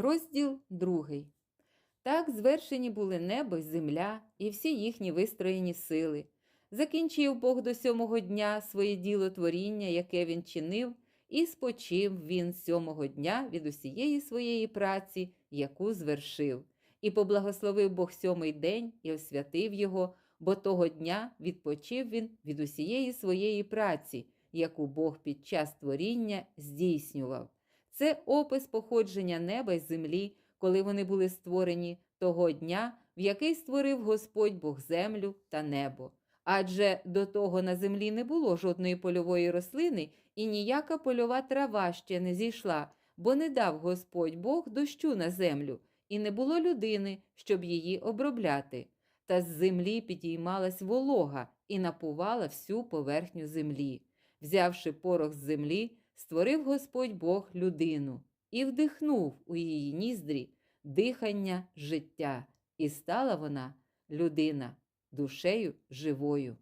Розділ другий. Так звершені були небо земля і всі їхні вистроєні сили. Закінчив Бог до сьомого дня своє діло творіння, яке він чинив, і спочив він сьомого дня від усієї своєї праці, яку звершив. І поблагословив Бог сьомий день і освятив його, бо того дня відпочив він від усієї своєї праці, яку Бог під час творіння здійснював. Це опис походження неба й землі, коли вони були створені того дня, в який створив Господь Бог землю та небо. Адже до того на землі не було жодної польової рослини, і ніяка польова трава ще не зійшла, бо не дав Господь Бог дощу на землю, і не було людини, щоб її обробляти. Та з землі підіймалась волога і напувала всю поверхню землі. Взявши порох з землі, створив Господь Бог людину і вдихнув у її ніздрі дихання життя, і стала вона людина душею живою.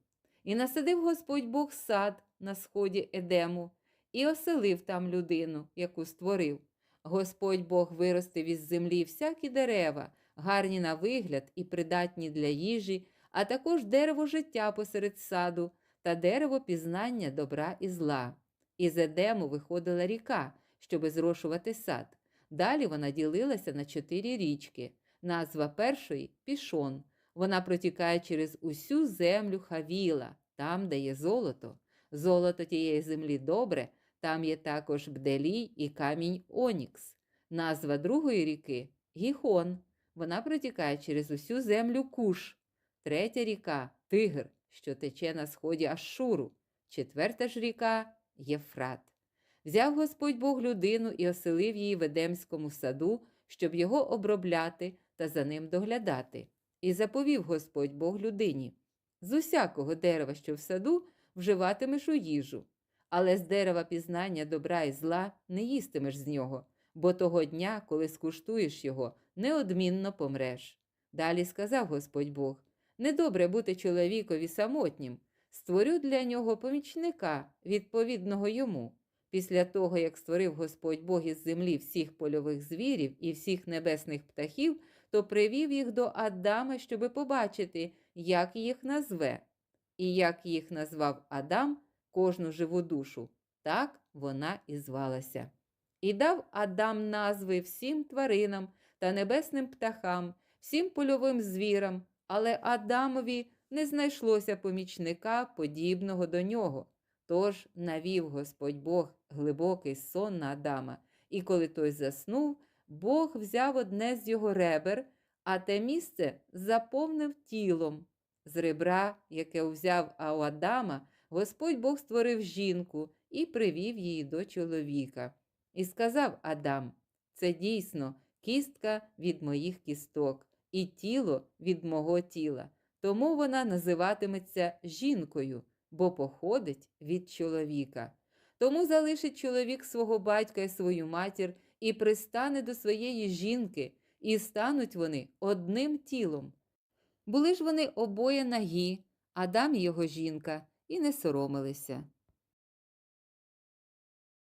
І насадив Господь Бог сад на сході Едему, і оселив там людину, яку створив. Господь Бог виростив із землі всякі дерева, гарні на вигляд і придатні для їжі, а також дерево життя посеред саду та дерево пізнання добра і зла. Із Едему виходила ріка, щоби зрошувати сад. Далі вона ділилася на чотири річки. Назва першої пішон. Вона протікає через усю землю Хавіла, там, де є золото. Золото тієї землі добре, там є також бделій і камінь Онікс. Назва другої ріки Гіхон. Вона протікає через усю землю Куш. Третя ріка Тигр, що тече на сході Ашшуру. Четверта ж ріка Єфрат. Взяв Господь Бог людину і оселив її в Едемському саду, щоб його обробляти та за ним доглядати. І заповів Господь Бог людині: з усякого дерева, що в саду, вживатимеш у їжу, але з дерева пізнання добра і зла не їстимеш з нього, бо того дня, коли скуштуєш його, неодмінно помреш. Далі сказав Господь Бог: недобре бути чоловікові самотнім, створю для нього помічника, відповідного йому. Після того, як створив Господь Бог із землі всіх польових звірів і всіх небесних птахів, то привів їх до Адама, щоби побачити, як їх назве. І як їх назвав Адам, кожну живу душу, так вона і звалася. І дав Адам назви всім тваринам та небесним птахам, всім польовим звірам, але Адамові не знайшлося помічника, подібного до нього. Тож навів Господь Бог глибокий сон на Адама, і коли той заснув, Бог взяв одне з його ребер, а те місце заповнив тілом. З ребра, яке взяв у Адама, Господь Бог створив жінку і привів її до чоловіка. І сказав Адам: це дійсно кістка від моїх кісток, і тіло від мого тіла. Тому вона називатиметься жінкою, бо походить від чоловіка. Тому залишить чоловік свого батька і свою матір і пристане до своєї жінки, і стануть вони одним тілом. Були ж вони обоє нагі, Адам і його жінка, і не соромилися.